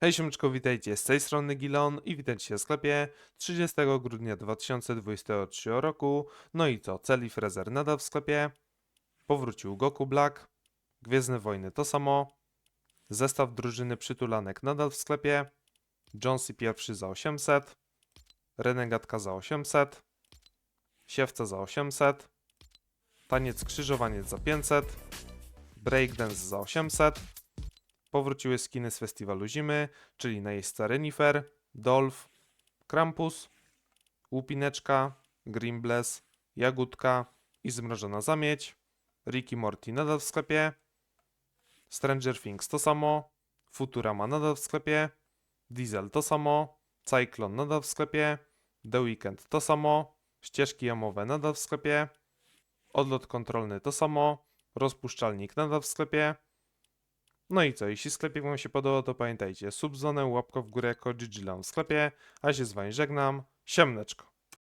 Hej siemczko, witajcie z tej strony Gilon i witajcie w sklepie 30 grudnia 2023 roku. No i co, Celi Frezer nadal w sklepie, powrócił Goku Black, Gwiezdne Wojny to samo, zestaw drużyny przytulanek nadal w sklepie, Jonesy pierwszy za 800, Renegatka za 800, Siewca za 800, Taniec Krzyżowaniec za 500, Breakdance za 800, powróciły skiny z festiwalu zimy, czyli najeźdźca Renifer, Dolph, Krampus, Łupineczka, Grimbles, Jagódka i Zmrożona Zamieć, Ricky Morty nadal w sklepie, Stranger Things to samo, Futurama nadal w sklepie, Diesel to samo, Cyclone nadal w sklepie, The Weekend to samo, ścieżki jamowe nadal w sklepie, odlot kontrolny to samo, rozpuszczalnik nadal w sklepie, no i co, jeśli sklepik Wam się podobał, to pamiętajcie, subzonę, łapka w górę, kod GGLAM w sklepie, a się z Wami żegnam, siemneczko.